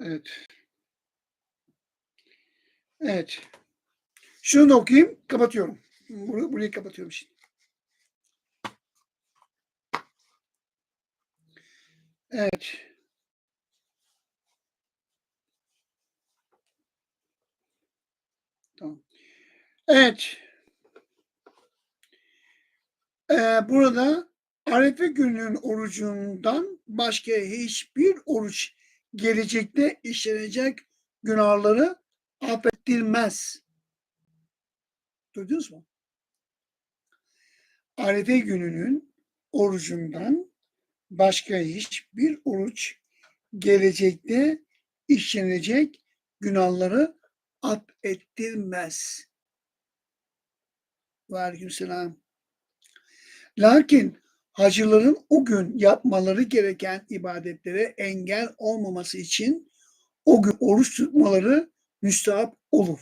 Evet. Evet. Şunu da okuyayım. Kapatıyorum. Burayı, burayı kapatıyorum şimdi. Evet. Tamam. Evet. Ee, burada Arefe gününün orucundan başka hiçbir oruç gelecekte işlenecek günahları affettirmez. Duydunuz mu? Arefe gününün orucundan başka hiçbir oruç gelecekte işlenecek günahları affettirmez. Ve aleykümselam. Lakin hacıların o gün yapmaları gereken ibadetlere engel olmaması için o gün oruç tutmaları müstahap olur.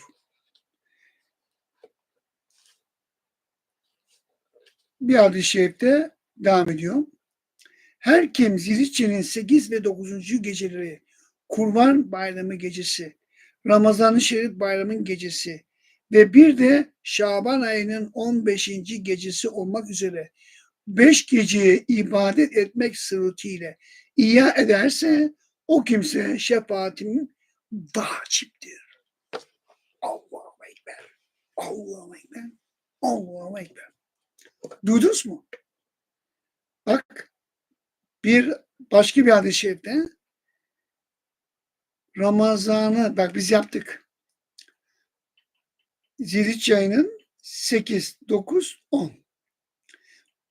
Bir hadis-i şerifte devam ediyor. Her kim Zilhicce'nin 8 ve 9. geceleri, Kurban Bayramı gecesi, Ramazan-ı Şerif Bayramı'nın gecesi ve bir de Şaban ayının 15. gecesi olmak üzere beş geceye ibadet etmek suretiyle iya ederse o kimse şefaatim vaciptir. Allahu Ekber. Allahu Ekber. Allahu Ekber. Duydunuz mu? Bak bir başka bir hadis-i şerifte Ramazan'ı bak biz yaptık. Zilhicce ayının 8, 9, 10.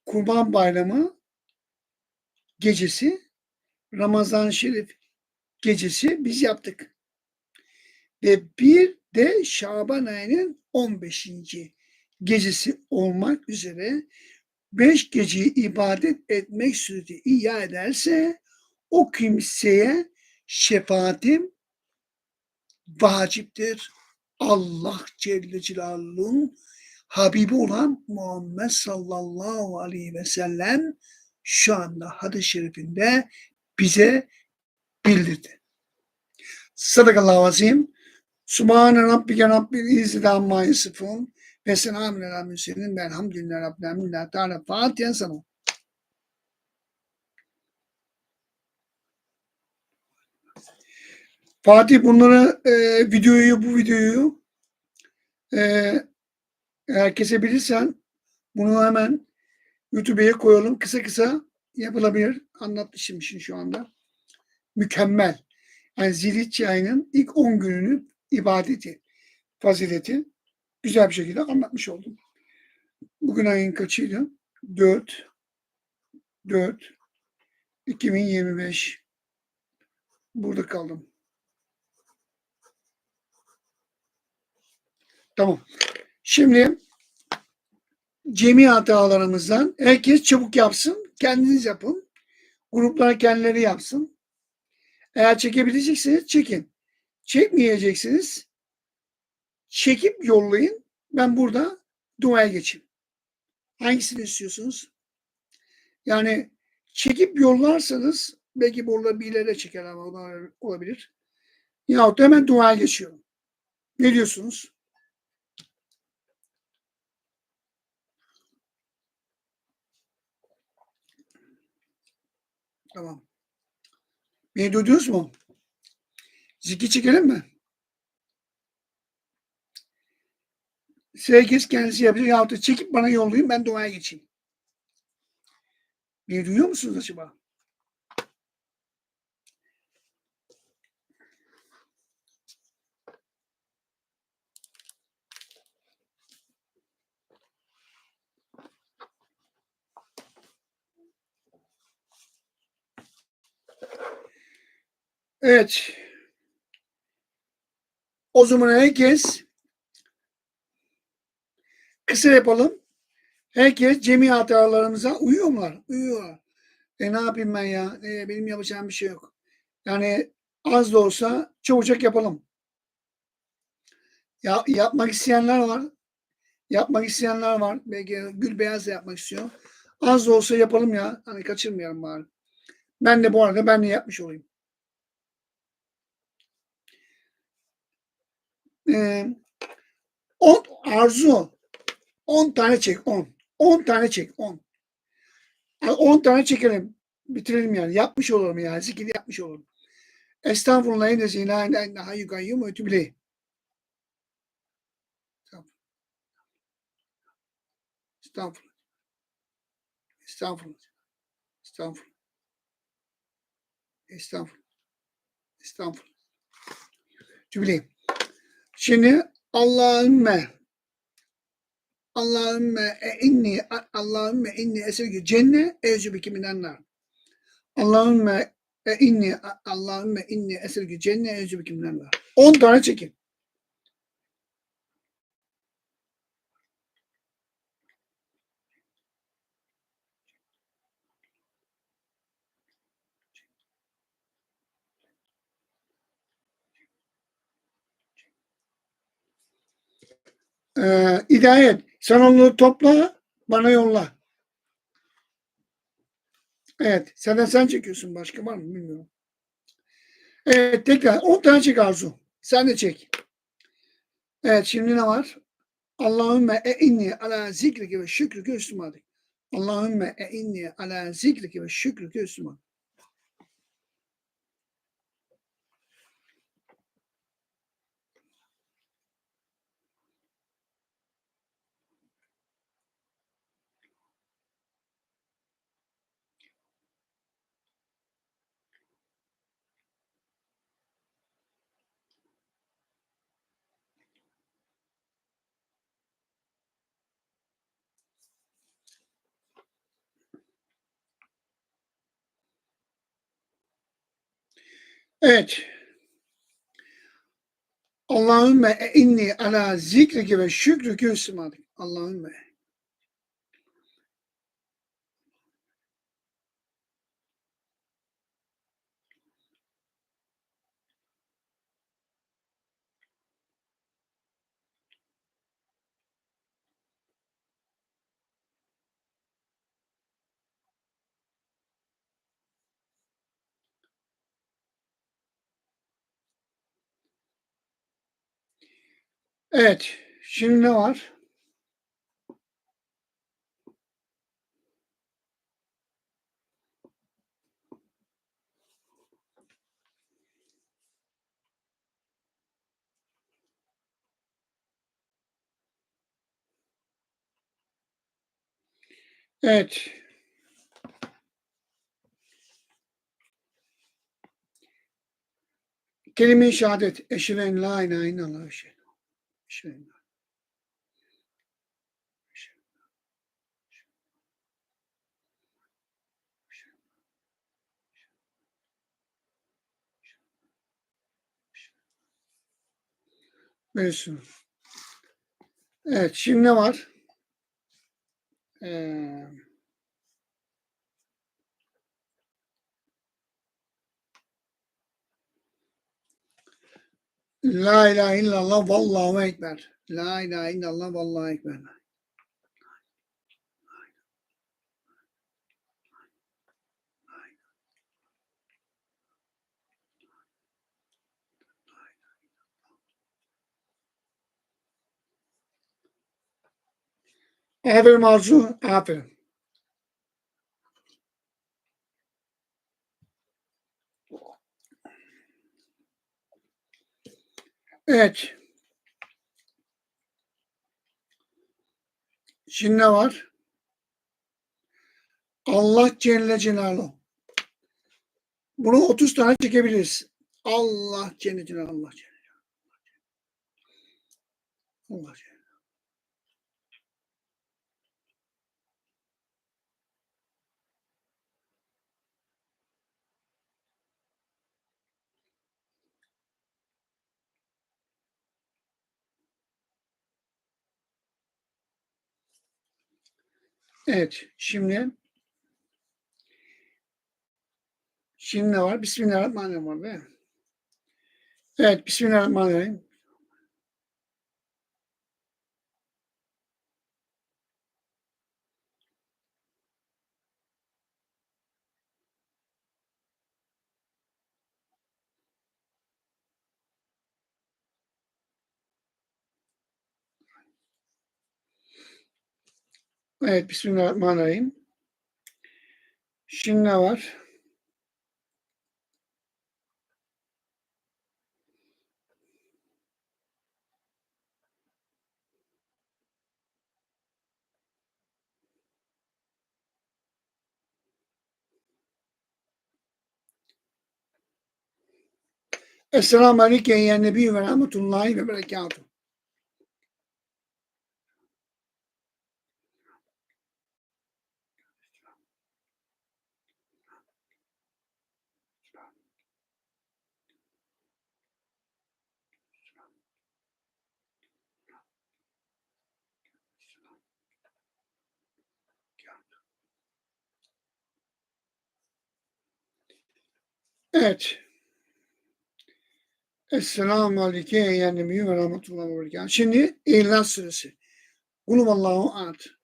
Kurban Bayramı gecesi, Ramazan Şerif gecesi biz yaptık. Ve bir de Şaban ayının 15. gecesi olmak üzere beş geceyi ibadet etmek sureti iya ederse o kimseye şefaatim vaciptir. Allah Celle Celaluhu'nun Habibi olan Muhammed sallallahu aleyhi ve sellem şu anda hadis-i şerifinde bize bildirdi. Sadakallahu azim. Subhane rabbike rabbil izzeti amma yasifun ve selamun ala mürselin ve elhamdülillahi rabbil alemin. La Fatiha sana. Fatih bunları e, videoyu bu videoyu e, eğer kesebilirsen bunu hemen YouTube'ya koyalım. Kısa kısa yapılabilir. Anlatmışım şimdi şu anda. Mükemmel. Yani Zilhicce ayının ilk 10 gününün ibadeti, fazileti güzel bir şekilde anlatmış oldum. Bugün ayın kaçıydı? 4 4 2025 burada kaldım. Tamam. Şimdi cemi hatalarımızdan herkes çabuk yapsın. Kendiniz yapın. Gruplar kendileri yapsın. Eğer çekebilecekseniz çekin. Çekmeyeceksiniz. Çekip yollayın. Ben burada duaya geçeyim. Hangisini istiyorsunuz? Yani çekip yollarsanız belki burada bir ileri çeker ama olabilir. Yahut da hemen duaya geçiyorum. Ne diyorsunuz? Tamam. Beni duydunuz mu? Zikri çekelim mi? Herkes kendisi yapacak yahut da çekip bana yollayın ben duaya geçeyim. Beni duyuyor musunuz acaba? Evet. O zaman herkes kısa yapalım. Herkes cemi hatalarımıza uyuyorlar. Uyuyorlar. E ne yapayım ben ya? E, benim yapacağım bir şey yok. Yani az da olsa çabucak yapalım. Ya, yapmak isteyenler var. Yapmak isteyenler var. Belki Gül Beyaz da yapmak istiyor. Az da olsa yapalım ya. Hani kaçırmayalım bari. Ben de bu arada ben de yapmış olayım. Ee, 10 arzu 10 tane çek 10. 10 tane çek 10. 10 tane çekelim. Bitirelim yani. Yapmış olurum yani. Zikir yapmış olurum. Estağfurullah ilâhe illâ hayyü gayyûm ve etûbü ileyh. Estağfurullah. Estağfurullah. Estağfurullah. Estağfurullah. Estağfurullah. Cümleyi. Şimdi Allahümme Allahümme e inni Allahümme inni esirgü cenne evcübiki minennar. Allahümme e inni Allahümme inni esirgü cenne evcübiki minennar. 10 tane çekin. Ee, İdayet, sen onu topla, bana yolla. Evet, senden sen çekiyorsun. Başka var mı bilmiyorum. Evet, tekrar 10 tane çek Arzu. Sen de çek. Evet, şimdi ne var? Allahümme e inni ala zikrike ve şükrike üstümadik. Allahümme e inni ala zikrike ve şükrike üstümadik. Evet. Allahümme inni ala zikrike ve şükrike üstümadik. Allahümme. Evet. Şimdi ne var? Evet. Kelime-i şehadet. Eşhedü en la ilahe illallah. Eşhedü. Böylesin. Evet, şimdi ne var? Ee, La ilahe illallah vallahu ekber. La ilahe illallah vallahu ekber. Aferin Arzu, aferin. Evet. Şimdi ne var? Allah Celle Celaluhu. Bunu 30 tane çekebiliriz. Allah Celle Celaluhu. Allah Celle Celaluhu. Allah Celle Evet, şimdi şimdi ne var? Bismillahirrahmanirrahim? Evet, Bismillahirrahmanirrahim. Evet, Bismillahirrahmanirrahim. Şimdi ne var? Esselamu Aleyküm ya Nebi ve Rahmetullahi ve Berekatuhu. Evet. Esselamu Aleyküm ya Nebi ve Rahmetullahi ve Berekatuhu. Şimdi İhlas Suresi. Kulüvallahu ahad.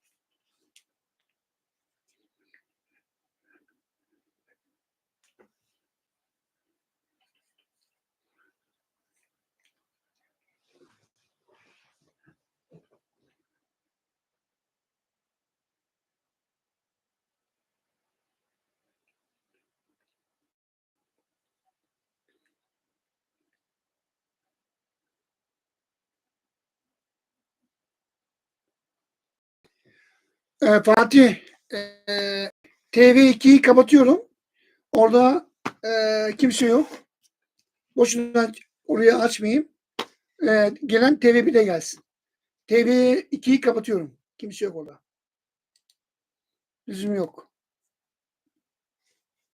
Ee, Fatih, e, TV2'yi kapatıyorum. Orada e, kimse yok. Boşuna oraya açmayayım. E, gelen TV1'de gelsin. TV2'yi kapatıyorum. Kimse yok orada. Lüzum yok.